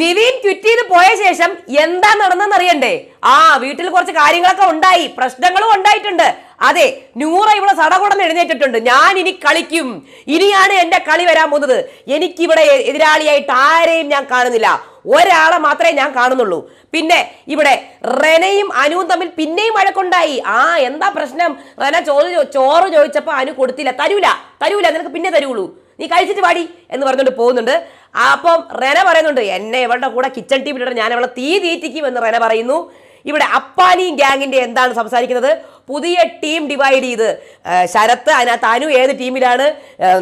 Nivin tweet ചെയ്ത് പോയ ശേഷം എന്താ നടന്നെന്ന് അറിയണ്ടേ ആ വീട്ടിൽ കുറച്ച് കാര്യങ്ങളൊക്കെ ഉണ്ടായി. പ്രശ്നങ്ങളും ഉണ്ടായിട്ടുണ്ട്. അതെ നൂറ ഇവിടെ സടകുടന്ന് എഴുന്നേറ്റിട്ടുണ്ട്. ഞാൻ ഇനി കളിക്കും. ഇനിയാണ് എന്റെ കളി വരാൻ പോകുന്നത്. എനിക്കിവിടെ എതിരാളിയായിട്ട് ആരെയും ഞാൻ കാണുന്നില്ല. ഒരാളെ മാത്രമേ ഞാൻ കാണുന്നുള്ളൂ. പിന്നെ ഇവിടെ റെനയും അനുവും തമ്മിൽ പിന്നെയും വഴക്കുണ്ടായി. ആ എന്താ പ്രശ്നം? റെന ചോറ് ചോറ് ചോദിച്ചപ്പോ അനു കൊടുത്തില്ല. തരൂല തരൂല നിനക്ക് പിന്നെ തരുള്ളൂ. നീ കഴിച്ചിട്ട് പാടി എന്ന് പറഞ്ഞുകൊണ്ട് പോകുന്നുണ്ട്. അപ്പം റെന പറയുന്നുണ്ട് എന്നെ ഇവളുടെ കൂടെ കിച്ചൺ ടീമിലിട്ട് ഞാൻ അവളെ തീ തീറ്റിക്കും എന്ന് റെന പറയുന്നു. ഇവിടെ അപ്പാനിയും ഗ്യാങ്ങിന്റെ എന്താണ് സംസാരിക്കുന്നത്? പുതിയ ടീം ഡിവൈഡ് ചെയ്ത്. ശരത്ത് അതിനകത്ത് അനു ഏത് ടീമിലാണ്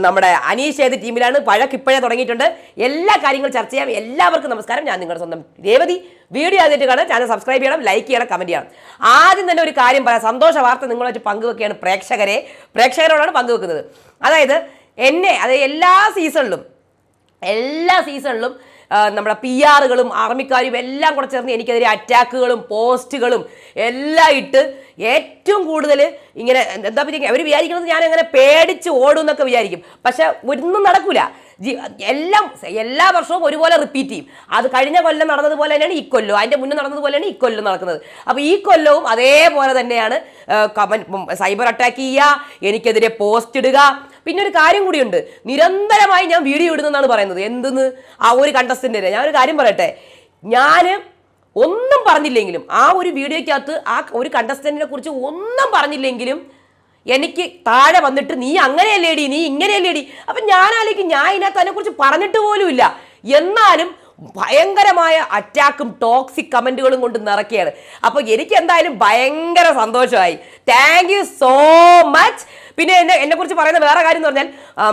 നമ്മുടെ അനീഷ് ഏത് ടീമിലാണ് പഴക്ക് ഇപ്പോഴേ തുടങ്ങിയിട്ടുണ്ട്. എല്ലാ കാര്യങ്ങളും ചർച്ച ചെയ്യാം. എല്ലാവർക്കും നമസ്കാരം. ഞാൻ നിങ്ങളുടെ സ്വന്തം രേവതി. വീഡിയോ ആദ്യമായിട്ട് കാണാൻ ചാനൽ സബ്സ്ക്രൈബ് ചെയ്യണം ലൈക്ക് ചെയ്യണം കമന്റ് ചെയ്യണം. ആദ്യം തന്നെ ഒരു കാര്യം പറയാം. സന്തോഷ വാർത്ത നിങ്ങളായിട്ട് പങ്കുവെക്കുകയാണ് പ്രേക്ഷകരെ. പ്രേക്ഷകരോടാണ് പങ്കുവെക്കുന്നത്. അതായത് എന്നെ അതായത് എല്ലാ സീസണിലും എല്ലാ സീസണിലും നമ്മുടെ പി ആറുകളും ആർമിക്കാരും എല്ലാം കൂടെ ചേർന്ന് എനിക്കെതിരെ അറ്റാക്കുകളും പോസ്റ്റുകളും എല്ലാം ഇട്ട് ഏറ്റവും കൂടുതൽ ഇങ്ങനെ എന്താ പറയുക അവർ വിചാരിക്കുന്നത് ഞാൻ അങ്ങനെ പേടിച്ച് ഓടും എന്നൊക്കെ വിചാരിക്കും. പക്ഷെ ഒന്നും നടക്കൂല. ജി എല്ലാം എല്ലാ വർഷവും ഒരുപോലെ റിപ്പീറ്റ് ചെയ്യും. അത് കഴിഞ്ഞ കൊല്ലം നടന്നതുപോലെ തന്നെയാണ് ഈ കൊല്ലവും. അതിന്റെ മുന്നേ നടന്നതുപോലെയാണ് ഈ കൊല്ലം നടക്കുന്നത്. അപ്പോൾ ഈ കൊല്ലവും അതേപോലെ തന്നെയാണ് കമൻ സൈബർ അറ്റാക്ക് ചെയ്യുക എനിക്കെതിരെ പോസ്റ്റ് ഇടുക പിന്നെ ഒരു കാര്യം കൂടിയുണ്ട്. നിരന്തരമായി ഞാൻ വീഡിയോ ഇടുന്നെന്നാണ് പറയുന്നത്. എന്തെന്ന്? ആ ഒരു കണ്ടസ്റ്റന്റിനെ ഞാൻ ഒരു കാര്യം പറയട്ടെ. ഞാൻ ഒന്നും പറഞ്ഞില്ലെങ്കിലും ആ ഒരു വീഡിയോയ്ക്കകത്ത് ആ ഒരു കണ്ടസ്റ്റന്റിനെ കുറിച്ച് ഒന്നും പറഞ്ഞില്ലെങ്കിലും എനിക്ക് താഴെ വന്നിട്ട് നീ അങ്ങനെയല്ലേടി നീ ഇങ്ങനെയല്ലേടി? അപ്പം ഞാനാലേക്ക് ഞാൻ ഇതിനകത്ത് അതിനെക്കുറിച്ച് പറഞ്ഞിട്ട് പോലുമില്ല. എന്നാലും ഭയങ്കരമായ അറ്റാക്കും ടോക്സിക് കമന്റുകളും കൊണ്ട് നിറയ്ക്കുകയാണ് അപ്പോൾ എനിക്ക് എന്തായാലും ഭയങ്കര സന്തോഷമായി. താങ്ക് യു സോ മച്ച് പിന്നെ എന്നെ എന്നെ കുറിച്ച് പറയുന്ന വേറെ കാര്യം എന്ന് പറഞ്ഞാൽ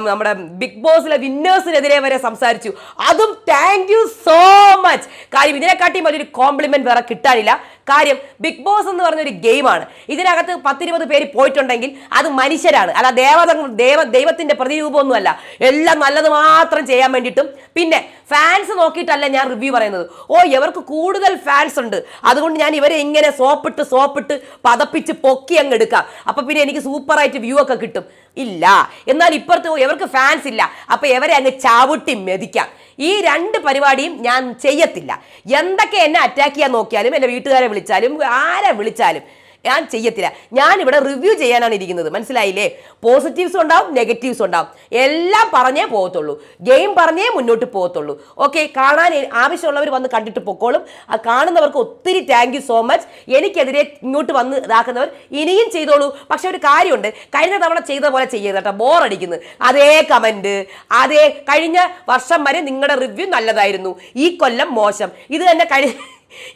നമ്മുടെ ബിഗ് ബോസിലെ വിന്നേഴ്സിനെതിരെ വരെ സംസാരിച്ചു. അതും താങ്ക് യു സോ മച്ച് കാര്യം ഇതിനെക്കാട്ടിയും വലിയൊരു കോംപ്ലിമെന്റ് വേറെ കിട്ടാനില്ല. കാര്യം ബിഗ് ബോസ് എന്ന് പറഞ്ഞൊരു ഗെയിമാണ്. ഇതിനകത്ത് പത്തിരുപത് പേര് പോയിട്ടുണ്ടെങ്കിൽ അത് മനുഷ്യരാണ്. അല്ല ദേവത ദേവ ദൈവത്തിന്റെ പ്രതിരൂപമൊന്നുമല്ല. എല്ലാം നല്ലത് മാത്രം ചെയ്യാൻ വേണ്ടിയിട്ടും പിന്നെ ഫാൻസ് നോക്കിയിട്ടല്ല ഞാൻ റിവ്യൂ പറയുന്നത്. ഓ ഇവർക്ക് കൂടുതൽ ഫാൻസ് ഉണ്ട്. അതുകൊണ്ട് ഞാൻ ഇവരെ ഇങ്ങനെ സോപ്പിട്ട് സോപ്പിട്ട് പതപ്പിച്ച് പൊക്കി അങ്ങ് എടുക്കാം. അപ്പം പിന്നെ എനിക്ക് സൂപ്പറായിട്ട് വ്യൂ ഒക്കെ കിട്ടും. ഇല്ല. എന്നാൽ ഇപ്പുറത്ത് ഇവർക്ക് ഫാൻസ് ഇല്ല. അപ്പൊ ഇവരെ അങ്ങ് ചവിട്ടി മെതിക്കാം. ഈ രണ്ട് പരിപാടിയും ഞാൻ ചെയ്യത്തില്ല. എന്തൊക്കെ എന്നെ അറ്റാക്ക് ചെയ്യാൻ നോക്കിയാലും എന്റെ വീട്ടുകാരെ വിളിച്ചാലും ആരെ വിളിച്ചാലും ഞാൻ ചെയ്യത്തില്ല. ഞാൻ ഇവിടെ റിവ്യൂ ചെയ്യാനാണ് ഇരിക്കുന്നത്. മനസ്സിലായില്ലേ? പോസിറ്റീവ്സ് ഉണ്ടാവും നെഗറ്റീവ്സ് ഉണ്ടാവും. എല്ലാം പറഞ്ഞേ പോകത്തുള്ളൂ. ഗെയിം പറഞ്ഞേ മുന്നോട്ട് പോകത്തുള്ളൂ. ഓക്കെ കാണാൻ ആവശ്യമുള്ളവർ വന്ന് കണ്ടിട്ട് പൊക്കോളും. ആ കാണുന്നവർക്ക് ഒത്തിരി താങ്ക് സോ മച്ച് എനിക്കെതിരെ ഇങ്ങോട്ട് വന്ന് ഇതാക്കുന്നവർ ഇനിയും ചെയ്തോളൂ. പക്ഷെ ഒരു കാര്യമുണ്ട്. കഴിഞ്ഞ തവണ ചെയ്ത പോലെ ചെയ്യരുത് കേട്ടോ. ബോറടിക്കുന്നു അതേ കമന്റ് അതേ കഴിഞ്ഞ വർഷം വരെ നിങ്ങളുടെ റിവ്യൂ നല്ലതായിരുന്നു. ഈ കൊല്ലം മോശം. ഇത് തന്നെ കഴിഞ്ഞ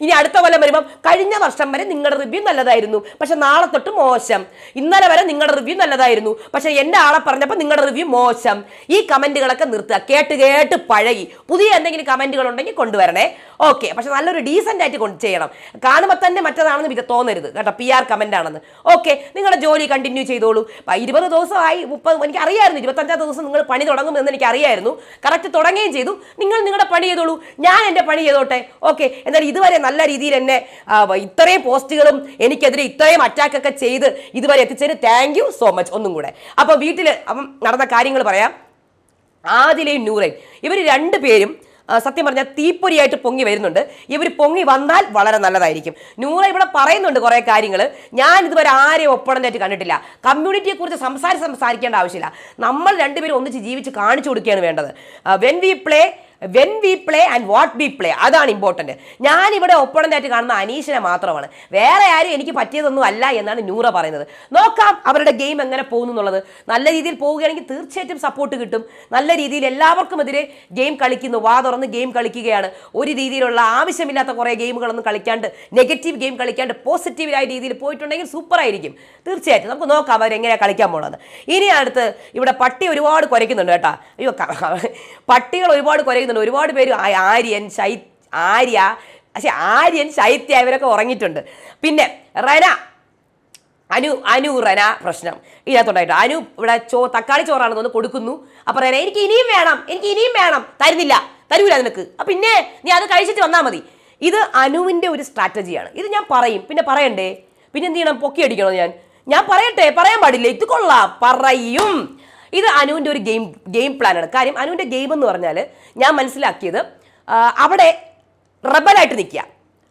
ഇനി അടുത്ത കൊല്ലം വരുമ്പം കഴിഞ്ഞ വർഷം വരെ നിങ്ങളുടെ റിവ്യൂ നല്ലതായിരുന്നു. പക്ഷെ നാളെ തൊട്ട് മോശം. ഇന്നലെ വരെ നിങ്ങളുടെ റിവ്യൂ നല്ലതായിരുന്നു. പക്ഷെ എന്റെ ആളെ പറഞ്ഞപ്പോൾ നിങ്ങളുടെ റിവ്യൂ മോശം. ഈ കമന്റുകളൊക്കെ നിർത്തുക. കേട്ട് കേട്ട് പഴകി. പുതിയ എന്തെങ്കിലും കമന്റുകൾ ഉണ്ടെങ്കിൽ കൊണ്ടുവരണേ. ഓക്കെ. പക്ഷെ നല്ലൊരു ഡീസന്റ് ആയിട്ട് കൊണ്ട് ചെയ്യണം. കാണുമ്പോൾ തന്നെ മറ്റതാണെന്ന് വിചാ തോന്നരുത്. കേട്ടോ പി ആർ കമന്റ് ആണെന്ന്. ഓക്കെ. നിങ്ങളുടെ ജോലി കണ്ടിന്യൂ ചെയ്തോളൂ. ഇരുപത് ദിവസമായി മുപ്പത് എനിക്ക് അറിയായിരുന്നു ഇരുപത്തഞ്ചാം ദിവസം നിങ്ങൾ പണി തുടങ്ങും എന്ന് എനിക്ക് അറിയായിരുന്നു കറക്റ്റ് തുടങ്ങുകയും ചെയ്തു. നിങ്ങൾ നിങ്ങളുടെ പണി ചെയ്തോളൂ. ഞാൻ എന്റെ പണി ചെയ്തോട്ടെ. ഓക്കെ. എന്നാൽ ഇതുവരെ നല്ല രീതിയിൽ എന്നെ ഇത്രയും പോസ്റ്റുകളും എനിക്കെതിരെ ഇത്രയും അറ്റാക്കൊക്കെ ചെയ്ത് ഇതുവരെ എത്തിച്ചതിന് താങ്ക് യു സോ മച്ച് ഒന്നും കൂടെ. അപ്പോൾ വീട്ടിൽ അപ്പം നടന്ന കാര്യങ്ങൾ പറയാം. ആദിലയും നൂറയും. ഇവർ രണ്ട് പേരും സത്യം പറഞ്ഞാൽ തീപ്പൊരിയായിട്ട് പൊങ്ങി വരുന്നുണ്ട്. ഇവർ പൊങ്ങി വന്നാൽ വളരെ നല്ലതായിരിക്കും. നൂറ ഇവിടെ പറയുന്നുണ്ട് കുറേ കാര്യങ്ങൾ ഞാൻ ഇതുവരെ ആരെയും ഒപ്പണന്റായിട്ട് കണ്ടിട്ടില്ല. കമ്മ്യൂണിറ്റിയെക്കുറിച്ച് സംസാരിച്ച് സംസാരിക്കേണ്ട ആവശ്യമില്ല. നമ്മൾ രണ്ടുപേരും ഒന്നിച്ച് ജീവിച്ച് കാണിച്ചു കൊടുക്കുകയാണ് വേണ്ടത്. When we play when we play and what we play അതാണ് ഇമ്പോർട്ടന്റ് ഞാനിവിടെ ഒപ്പണന്റായിട്ട് കാണുന്ന അനീഷിനെ മാത്രമാണ്. വേറെ ആരും എനിക്ക് പറ്റിയതൊന്നും അല്ല എന്നാണ് നൂറ പറയുന്നത്. നോക്കാം അവരുടെ ഗെയിം എങ്ങനെ പോകുന്നു എന്നുള്ളത്. നല്ല രീതിയിൽ പോവുകയാണെങ്കിൽ തീർച്ചയായിട്ടും സപ്പോർട്ട് കിട്ടും. നല്ല രീതിയിൽ എല്ലാവർക്കും എതിരെ ഗെയിം കളിക്കുന്നു. വാ തുറന്ന് ഗെയിം കളിക്കുകയാണ്. ഒരു രീതിയിലുള്ള ആവശ്യമില്ലാത്ത കുറേ ഗെയിമുകളൊന്നും കളിക്കാണ്ട് നെഗറ്റീവ് ഗെയിം കളിക്കാണ്ട് പോസിറ്റീവായ രീതിയിൽ പോയിട്ടുണ്ടെങ്കിൽ സൂപ്പർ ആയിരിക്കും. തീർച്ചയായിട്ടും. നമുക്ക് നോക്കാം അവരെങ്ങനെയാണ് കളിക്കാൻ പോകുന്നത്. ഇനി അടുത്ത് ഇവിടെ പട്ടി ഒരുപാട് കുരയ്ക്കുന്നുണ്ട് കേട്ടോ. അയ്യോ പട്ടികൾ ഒരുപാട് കുരയ്ക്കുന്നുണ്ട് ഒരുപാട് പേര് ആര്യൻ ശൈ ആര്യ പക്ഷെ ആര്യൻ ശൈത്യ ഇവരൊക്കെ ഉറങ്ങിയിട്ടുണ്ട്. പിന്നെ റന അനു അനു റന പ്രശ്നം. ഇതിനകത്തുണ്ടായിട്ട് അനു ഇവിടെ ചോ തക്കാളി ചോറാണെന്ന് ഒന്ന് കൊടുക്കുന്നു. അപ്പോൾ റന എനിക്ക് ഇനിയും വേണം എനിക്ക് ഇനിയും വേണം. തരുന്നില്ല തരൂല നിനക്ക്. അപ്പൊ പിന്നെ നീ അത് കഴിച്ചിട്ട് വന്നാൽ മതി. ഇത് അനുവിന്റെ ഒരു സ്ട്രാറ്റജിയാണ്. ഇത് ഞാൻ പറയും. പിന്നെ പറയണ്ടേ? പിന്നെ എന്ത് ചെയ്യണം? പൊക്കി അടിക്കണോ ഞാൻ? ഞാൻ പറയട്ടെ പറയാൻ പാടില്ല. ഇത് കൊള്ളാം. പറയും. ഇത് അനുവിന്റെ ഒരു ഗെയിം ഗെയിം പ്ലാനാണ്. കാര്യം അനുവിന്റെ ഗെയിം എന്ന് പറഞ്ഞാൽ ഞാൻ മനസ്സിലാക്കിയത് അവിടെ റബലായിട്ട് നിൽക്കുക.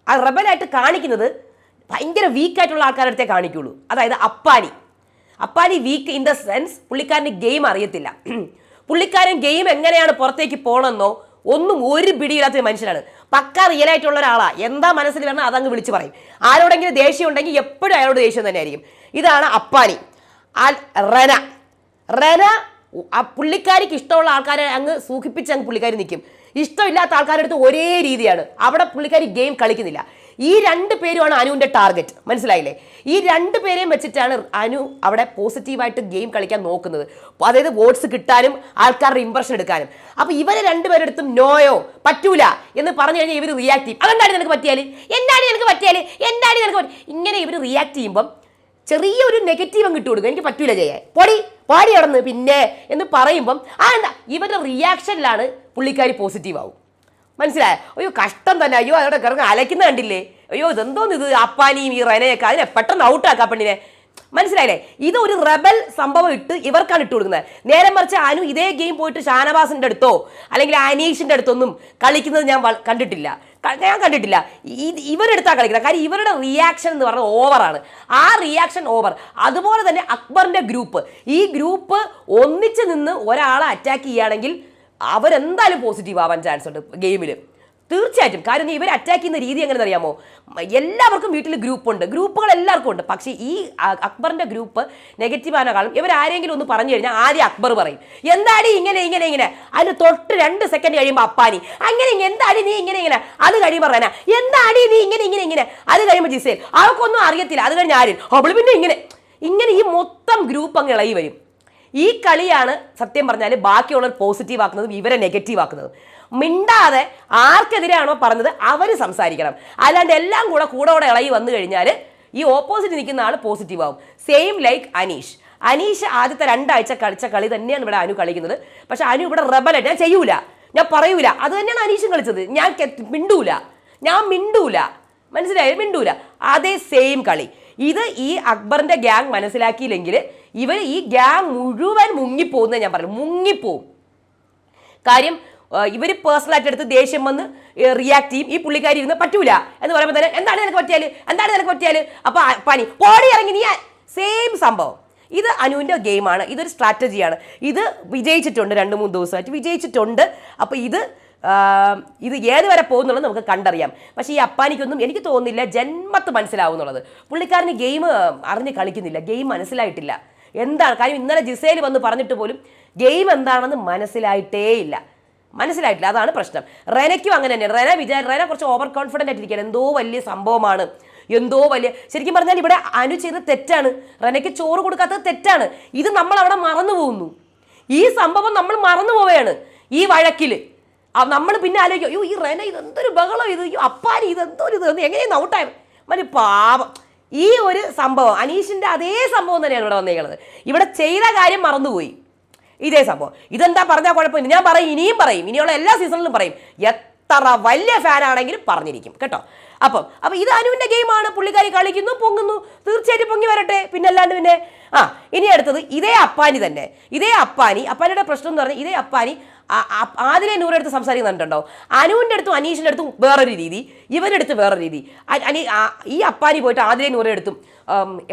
ആ റബലായിട്ട് കാണിക്കുന്നത് ഭയങ്കര വീക്കായിട്ടുള്ള ആൾക്കാരുടെ അടുത്തേ കാണിക്കുള്ളൂ. അതായത് Appani. Appani weak in the sense പുള്ളിക്കാരന് ഗെയിം അറിയത്തില്ല. പുള്ളിക്കാരൻ ഗെയിം എങ്ങനെയാണ് പുറത്തേക്ക് പോകണമെന്നോ ഒന്നും ഒരു പിടിയില്ലാത്ത മനുഷ്യനാണ്. പക്ക റിയൽ ആയിട്ടുള്ള ഒരാളാ. എന്താ മനസ്സിൽ വരണം അതങ്ങ് വിളിച്ചു പറയും. ആരോടെങ്കിലും ദേഷ്യം ഉണ്ടെങ്കിൽ എപ്പോഴും അയാളോട് ദേഷ്യം തന്നെ ആയിരിക്കും ഇതാണ് അപ്പാനി. റന. റന ആ പുള്ളിക്കാരിക്ക് ഇഷ്ടമുള്ള ആൾക്കാരെ അങ്ങ് സൂഖിപ്പിച്ച് അങ്ങ് പുള്ളിക്കാരി നിൽക്കും ഇഷ്ടമില്ലാത്ത ആൾക്കാരുടെ അടുത്ത് ഒരേ രീതിയാണ്. അവിടെ പുള്ളിക്കാരി ഗെയിം കളിക്കുന്നില്ല. ഈ രണ്ട് പേരുമാണ് അനുവിന്റെ ടാർഗറ്റ്. മനസ്സിലായില്ലേ? ഈ രണ്ട് പേരെയും വെച്ചിട്ടാണ് അനു അവിടെ പോസിറ്റീവായിട്ട് ഗെയിം കളിക്കാൻ നോക്കുന്നത്. അതായത് വോട്ട്സ് കിട്ടാനും ആൾക്കാരുടെ ഇമ്പ്രഷൻ എടുക്കാനും. അപ്പോൾ ഇവരെ രണ്ടുപേരെടുത്തും നോയോ? പറ്റൂല എന്ന് പറഞ്ഞു കഴിഞ്ഞാൽ ഇവർ റിയാക്ട് ചെയ്യും. അതെന്താണ് നിനക്ക് പറ്റിയാൽ എന്താണ് നിനക്ക് പറ്റിയാൽ എന്താണ് നിനക്ക് ഇങ്ങനെ ഇവർ റിയാക്ട് ചെയ്യുമ്പം ചെറിയൊരു നെഗറ്റീവ് അങ്ങ് ഇട്ട് കൊടുക്കും. എനിക്ക് പറ്റൂല ചെയ്യാൻ. പൊടി. പാടി നടന്ന് പിന്നെ എന്ന് പറയുമ്പം ആ എന്താ ഇവരുടെ റിയാക്ഷനിലാണ് പുള്ളിക്കാരി പോസിറ്റീവ് ആവും. മനസ്സിലായോ? അയ്യോ കഷ്ടം തന്നെ. അയ്യോ അതോടെ കിടന്ന് അലക്കുന്ന കണ്ടില്ലേ? അയ്യോ ഇതെന്തോന്ന് ഇത്? അപ്പാനിയും ഈ റനയൊക്കെ അതിനെ പെട്ടെന്ന് ഔട്ടാക്കാം പെണ്ണിനെ. മനസ്സിലായില്ലേ? ഇത് ഒരു റബൽ സംഭവം ഇട്ട് ഇവർക്കാണ് ഇട്ട് കൊടുക്കുന്നത്. നേരെ മറിച്ച് അനു ഇതേ ഗെയിം പോയിട്ട് ഷാനവാസിന്റെ അടുത്തോ അല്ലെങ്കിൽ അനീഷിന്റെ അടുത്തൊന്നും കളിക്കുന്നത് ഞാൻ കണ്ടിട്ടില്ല. ഞാൻ കണ്ടിട്ടില്ല. ഇവരെടുത്താ കളിക്കുന്നത്. കാര്യം ഇവരുടെ റിയാക്ഷൻ എന്ന് പറഞ്ഞാൽ ഓവറാണ് ആ റിയാക്ഷൻ ഓവർ അതുപോലെ തന്നെ അക്ബറിന്റെ ഗ്രൂപ്പ് ഈ ഗ്രൂപ്പ് ഒന്നിച്ച് നിന്ന് ഒരാളെ അറ്റാക്ക് ചെയ്യുകയാണെങ്കിൽ അവരെന്തായാലും പോസിറ്റീവ് ആവാൻ ചാൻസ് ഉണ്ട് ഗെയിമിൽ തീർച്ചയായിട്ടും. കാരണം ഇവർ അറ്റാക്ക് ചെയ്യുന്ന രീതി എങ്ങനെ അറിയാമോ എല്ലാവർക്കും വീട്ടിൽ ഗ്രൂപ്പ് ഉണ്ട്. ഗ്രൂപ്പുകൾ എല്ലാവർക്കും ഉണ്ട്. പക്ഷേ ഈ അക്ബറിന്റെ ഗ്രൂപ്പ് നെഗറ്റീവ് കാരണം ഇവർ ആരെങ്കിലും ഒന്ന് പറഞ്ഞു കഴിഞ്ഞാൽ ആദ്യം അക്ബർ പറയും. എന്താടി ഇങ്ങനെ ഇങ്ങനെ ഇങ്ങനെ? അതിന് തൊട്ട് രണ്ട് സെക്കൻഡ് കഴിയുമ്പോൾ അപ്പാനി അങ്ങനെ എന്താടി നീ ഇങ്ങനെ ഇങ്ങനെ? അത് കഴിയുമ്പോൾ റന എന്താടി നീ ഇങ്ങനെ ഇങ്ങനെ ഇങ്ങനെ? അത് കഴിയുമ്പോൾ ജിസേൽ അവർക്കൊന്നും അറിയത്തില്ല. അത് കഴിഞ്ഞ് ആരും? അവൾ പിന്നെ ഇങ്ങനെ. ഇങ്ങനെ ഈ മൊത്തം ഗ്രൂപ്പ് അങ്ങ് ഇളകി വരും. ഈ കളിയാണ് സത്യം പറഞ്ഞാൽ ബാക്കിയുള്ളവർ പോസിറ്റീവ് ആക്കുന്നതും ഇവരെ നെഗറ്റീവ് ആക്കുന്നതും. മിണ്ടാതെ ആർക്കെതിരെയാണോ പറഞ്ഞത് അവർ സംസാരിക്കണം. അല്ലാണ്ട് എല്ലാം കൂടെ കൂടോടെ കൂടെ ഇളകി വന്നു കഴിഞ്ഞാൽ ഈ ഓപ്പോസിറ്റ് നിൽക്കുന്ന ആൾ പോസിറ്റീവ് ആവും. Same like Aneesh. അനീഷ് ആദ്യത്തെ രണ്ടാഴ്ച കളിച്ച കളി തന്നെയാണ് ഇവിടെ അനു കളിക്കുന്നത്. പക്ഷെ അനു ഇവിടെ റബലായിട്ട് ഞാൻ ചെയ്യൂല. ഞാൻ പറയൂല. അത് തന്നെയാണ് അനീഷും കളിച്ചത്. ഞാൻ മിണ്ടൂല. ഞാൻ മിണ്ടൂല. മനസ്സിലായോ? മിണ്ടൂല. അതേ സെയിം കളി. ഇത് ഈ അക്ബറിന്റെ ഗ്യാങ് മനസ്സിലാക്കിയില്ലെങ്കിൽ ഇവർ ഈ ഗ്യാങ് മുഴുവൻ മുങ്ങിപ്പോകുന്നത് ഞാൻ പറഞ്ഞു മുങ്ങിപ്പോവും. കാര്യം ഇവർ പേഴ്സണലായിട്ട് എടുത്ത് ദേഷ്യം വന്ന് റിയാക്ട് ചെയ്യും. ഈ പുള്ളിക്കാരി ഇരുന്ന് പറ്റൂല എന്ന് പറയുമ്പോൾ തന്നെ എന്താണ് നിനക്ക് പറ്റിയാൽ എന്താണ് നിനക്ക് പറ്റിയാൽ അപ്പോൾ പനി പോടി ഇറങ്ങി നീ സെയിം സംഭവം. ഇത് അനുവിന്റെ ഗെയിമാണ്. ഇതൊരു സ്ട്രാറ്റജിയാണ്. ഇത് വിജയിച്ചിട്ടുണ്ട് രണ്ട് മൂന്ന് ദിവസമായിട്ട്. വിജയിച്ചിട്ടുണ്ട്. അപ്പോൾ ഇത് ഇത് ഏത് വരെ പോകുന്നുള്ളത് നമുക്ക് കണ്ടറിയാം. പക്ഷേ ഈ അപ്പാനിക്കൊന്നും എനിക്ക് തോന്നുന്നില്ല ജന്മത്ത് മനസ്സിലാവുന്നുള്ളത്. പുള്ളിക്കാരന് ഗെയിം അറിഞ്ഞ് കളിക്കുന്നില്ല. ഗെയിം മനസ്സിലായിട്ടില്ല. എന്താണ്? കാര്യം ഇന്നലെ ജിസേൽ വന്ന് പറഞ്ഞിട്ട് പോലും ഗെയിം എന്താണെന്ന് മനസ്സിലായിട്ടേ ഇല്ല മനസ്സിലായിട്ടില്ല അതാണ് പ്രശ്നം. റെനയ്ക്കും അങ്ങനെ തന്നെ. റെന വിചാരി റെന കുറച്ച് ഓവർ കോൺഫിഡന്റ് ആയിട്ടിരിക്കുകയാണ്. എന്തോ വലിയ സംഭവമാണ്. എന്തോ വലിയ ശരിക്കും പറഞ്ഞാൽ ഇവിടെ അനു ചെയ്ത തെറ്റാണ്. റെനയ്ക്ക് ചോറ് കൊടുക്കാത്തത് തെറ്റാണ്. ഇത് നമ്മൾ അവിടെ മറന്നു പോകുന്നു. ഈ സംഭവം നമ്മൾ മറന്നു പോവുകയാണ് ഈ വഴക്കിൽ നമ്മൾ പിന്നെ ആലോചിക്കും അയ്യോ ഈ റെന ഇത് എന്തൊരു ബഹളം ഇത്? അയ്യോ ഇത് ഒരു ഇത്? എങ്ങനെയാണ് ഔട്ടായ മതി പാപം ഈ ഒരു സംഭവം അനീഷിന്റെ അതേ സംഭവം തന്നെയാണ് ഇവിടെ വന്നേക്കുന്നത് ഇവിടെ ചെയ്ത കാര്യം മറന്നുപോയി. ഇതേ സംഭവം. ഇതെന്താ പറഞ്ഞാൽ കുഴപ്പമില്ല. ഞാൻ പറയും ഇനിയും പറയും. ഇനിയുള്ള എല്ലാ സീസണിലും പറയും. എത്ര വലിയ ഫാനാണെങ്കിലും പറഞ്ഞിരിക്കും. കേട്ടോ? അപ്പം അപ്പം ഇത് അനുവിന്റെ ഗെയിമാണ് പുള്ളിക്കാരി കളിക്കുന്നു പൊങ്ങുന്നു. തീർച്ചയായിട്ടും പൊങ്ങി വരട്ടെ. പിന്നെ അല്ലാണ്ട് പിന്നെ ആ ഇനി അടുത്തത് ഇതേ അപ്പാനി തന്നെ. ഇതേ അപ്പാനി അപ്പാനിയുടെ പ്രശ്നം എന്ന് പറഞ്ഞാൽ ഇതേ അപ്പാനി ആദിലെ നൂറെ അടുത്ത് സംസാരിക്കുന്നുണ്ടോ അനുവിന്റെ അടുത്തും അനീഷിന്റെ അടുത്തും വേറൊരു രീതി. ഇവരുടെ അടുത്ത് വേറൊരു രീതി. അനി ഈ അപ്പാരി പോയിട്ട് ആദിലെ നൂറെ അടുത്തും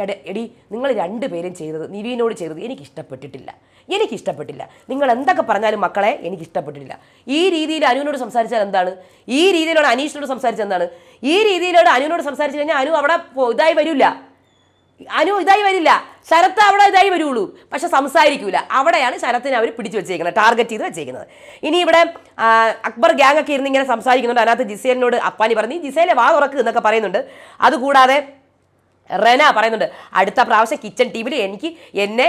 എടെ എടി നിങ്ങൾ രണ്ടുപേരും ചെയ്തത് നിവീനോട് ചെയ്തത് എനിക്ക് ഇഷ്ടപ്പെട്ടിട്ടില്ല. എനിക്ക് ഇഷ്ടപ്പെട്ടില്ല. നിങ്ങൾ എന്തൊക്കെ പറഞ്ഞാലും മക്കളെ എനിക്ക് ഇഷ്ടപ്പെട്ടിട്ടില്ല. ഈ രീതിയിൽ അനുവിനോട് സംസാരിച്ചാൽ എന്താണ്? ഈ രീതിയിലൂടെ അനീഷിനോട് സംസാരിച്ചാൽ എന്താണ്? ഈ രീതിയിലൂടെ അനുവിനോട് സംസാരിച്ചു കഴിഞ്ഞാൽ അനു അവിടെ ഇതായി വരില്ല. അനു ഇതായി വരില്ല. ശരത്ത് അവിടെ ഇതായി വരുള്ളൂ. പക്ഷെ സംസാരിക്കൂല. അവിടെയാണ് ശരത്തിനെ അവർ പിടിച്ചു വെച്ചേക്കുന്നത് ടാർഗറ്റ് ചെയ്ത് വെച്ചേക്കുന്നത്. ഇനി ഇവിടെ അക്ബർ ഗ്യാങ് ഒക്കെ ഇരുന്ന് ഇങ്ങനെ സംസാരിക്കുന്നുണ്ട്. അതിനകത്ത് ജിസേലിനോട് അപ്പാനി പറഞ്ഞു ജിസേലെ വാ തുറക്ക് എന്നൊക്കെ പറയുന്നുണ്ട്. അതുകൂടാതെ റെന പറയുന്നുണ്ട് അടുത്ത പ്രാവശ്യം കിച്ചൺ ടീമിൽ എനിക്ക് എന്നെ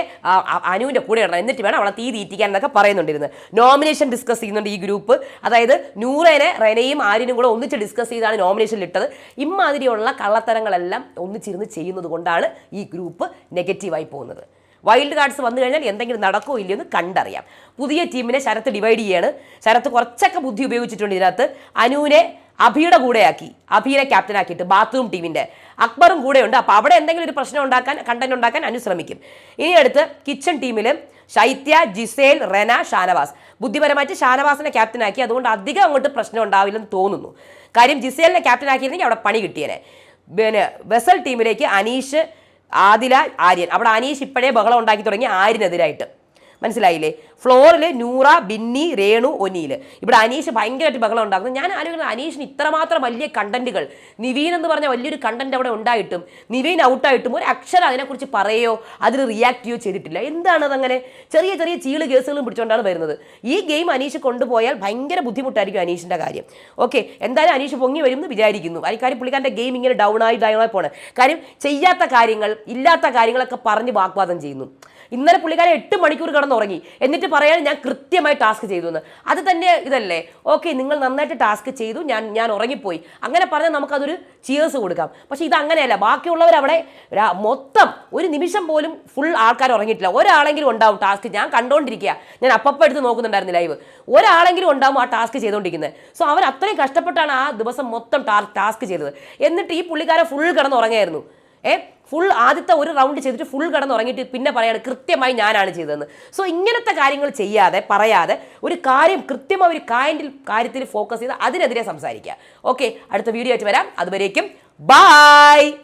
അനുവിന്റെ കൂടെ ഇടണം. എന്നിട്ട് വേണം അവളെ തീ തീറ്റിക്കാൻ എന്നൊക്കെ പറയുന്നുണ്ടിരുന്നു നോമിനേഷൻ ഡിസ്കസ് ചെയ്യുന്നുണ്ട് ഈ ഗ്രൂപ്പ്. അതായത് നൂറേനെ റെനയും ആര്യനും കൂടെ ഒന്നിച്ച് ഡിസ്കസ് ചെയ്താണ് നോമിനേഷനിൽ ഇട്ടത് ഇമാതിരിയുള്ള കള്ളത്തരങ്ങളെല്ലാം ഒന്നിച്ചിരുന്ന് ചെയ്യുന്നത് കൊണ്ടാണ് ഈ ഗ്രൂപ്പ് നെഗറ്റീവായി പോകുന്നത്. വൈൽഡ് കാർഡ്സ് വന്നു കഴിഞ്ഞാൽ എന്തെങ്കിലും നടക്കോ ഇല്ലയോ എന്ന് കണ്ടറിയാം. പുതിയ ടീമിനെ ശരത്ത് ഡിവൈഡ് ചെയ്യാണ്. ശരത്ത് കുറച്ചൊക്കെ ബുദ്ധി ഉപയോഗിച്ചിട്ടുണ്ട് ഇതിനകത്ത്. അനുവിനെ അഭിയുടെ കൂടെയാക്കി. അഭിയെ ക്യാപ്റ്റനാക്കിയിട്ട് ബാത്റൂം ടീമിന്റെ അക്ബറും കൂടെയുണ്ട്. അപ്പോൾ അവിടെ എന്തെങ്കിലും ഒരു പ്രശ്നം ഉണ്ടാക്കാൻ കണ്ടന്റ് ഉണ്ടാക്കാൻ അനു ശ്രമിക്കും. ഇനി അടുത്ത് കിച്ചൺ ടീമിൽ ശൈത്യ ജിസേൽ റെന ഷാനവാസ്. ബുദ്ധിപരമായിട്ട് ഷാനവാസിനെ ക്യാപ്റ്റൻ ആക്കി. അതുകൊണ്ട് അധികം അങ്ങോട്ട് പ്രശ്നം ഉണ്ടാവില്ലെന്ന് തോന്നുന്നു. കാര്യം ജിസേലിനെ ക്യാപ്റ്റൻ ആക്കിയിരുന്നെങ്കിൽ അവിടെ പണി കിട്ടിയേനെ. പിന്നെ വെസൽ ടീമിലേക്ക് അനീഷ് ആദില ആര്യൻ. അവിടെ അനീഷ് ഇപ്പോഴേ ബഹളം ഉണ്ടാക്കി തുടങ്ങി ആര്യനെതിരായിട്ട്. മനസ്സിലായില്ലേ? ഫ്ലോറിൽ നൂറ ബിന്നി രേണു ഒനിയിൽ ഇവിടെ അനീഷ് ഭയങ്കരമായിട്ട് ബഹളം ഉണ്ടാക്കുന്നു. ഞാൻ ആലോചിക്കുന്നത് അനീഷിന് ഇത്രമാത്രം വലിയ കണ്ടന്റുകൾ. നിവീൻ എന്ന് പറഞ്ഞ വലിയൊരു കണ്ടന്റ് അവിടെ ഉണ്ടായിട്ടും നിവീൻ ഔട്ടായിട്ടും ഒരു അക്ഷരം അതിനെക്കുറിച്ച് പറയുകയോ അതിൽ റിയാക്ട് ചെയ്യുകയോ ചെയ്തിട്ടില്ല. എന്താണ് അതങ്ങനെ? ചെറിയ ചെറിയ ചീൾ കേസുകളും പിടിച്ചുകൊണ്ടാണ് വരുന്നത്. ഈ ഗെയിം അനീഷ് കൊണ്ടുപോയാൽ ഭയങ്കര ബുദ്ധിമുട്ടായിരിക്കും അനീഷിന്റെ കാര്യം. ഓക്കെ എന്തായാലും അനീഷ് പൊങ്ങി വരും എന്ന് വിചാരിക്കുന്നു. കാര്യം പുള്ളിക്കാരന്റെ ഗെയിം ഇങ്ങനെ ഡൗൺ ആയി ഡൗൺ ആയി പോണേ. കാര്യം ചെയ്യാത്ത കാര്യങ്ങൾ ഇല്ലാത്ത കാര്യങ്ങളൊക്കെ പറഞ്ഞ് വാഗ്വാദം ചെയ്യുന്നു. ഇന്നലെ പുള്ളിക്കാരൻ എട്ട് മണിക്കൂർ കിടന്നുറങ്ങി. എന്നിട്ട് പറയാൻ ഞാൻ കൃത്യമായി ടാസ്ക് ചെയ്തു എന്ന് അത് തന്നെ ഇതല്ലേ? ഓക്കെ നിങ്ങൾ നന്നായിട്ട് ടാസ്ക് ചെയ്തു. ഞാൻ ഞാൻ ഉറങ്ങിപ്പോയി. അങ്ങനെ പറഞ്ഞാൽ നമുക്കതൊരു ചിയേഴ്സ് കൊടുക്കാം. പക്ഷേ ഇത് അങ്ങനെയല്ല. ബാക്കിയുള്ളവർ അവിടെ മൊത്തം ഒരു നിമിഷം പോലും ഫുൾ ആൾക്കാർ ഉറങ്ങിയിട്ടില്ല. ഒരാളെങ്കിലും ഉണ്ടാവും ടാസ്ക് ഞാൻ കണ്ടുകൊണ്ടിരിക്കുക ഞാൻ അപ്പപ്പം എടുത്ത് നോക്കുന്നുണ്ടായിരുന്നു ലൈവ് ഒരാളെങ്കിലും ഉണ്ടാവും ആ ടാസ്ക് ചെയ്തുകൊണ്ടിരിക്കുന്നത് സോ അവർ അത്രയും കഷ്ടപ്പെട്ടാണ് ആ ദിവസം മൊത്തം ടാസ്ക് ചെയ്തത്. എന്നിട്ട് ഈ പുള്ളിക്കാരെ ഫുൾ കിടന്നുറങ്ങായിരുന്നു ഏ? ഫുൾ ആദ്യത്തെ ഒരു റൗണ്ട് ചെയ്തിട്ട് ഫുൾ കടന്ന് ഉറങ്ങിയിട്ട് പിന്നെ പറയാണ് കൃത്യമായി ഞാനാണ് ചെയ്തതെന്ന്. സോ ഇങ്ങനത്തെ കാര്യങ്ങൾ ചെയ്യാതെ പറയാതെ ഒരു കാര്യം കൃത്യമായി ഒരു കാര്യത്തിൽ കാര്യത്തിൽ ഫോക്കസ് ചെയ്ത് അതിനെതിരെ സംസാരിക്കുക. ഓക്കെ അടുത്ത വീഡിയോ ആയിട്ട് വരാം. അതുവരേക്കും ബായ്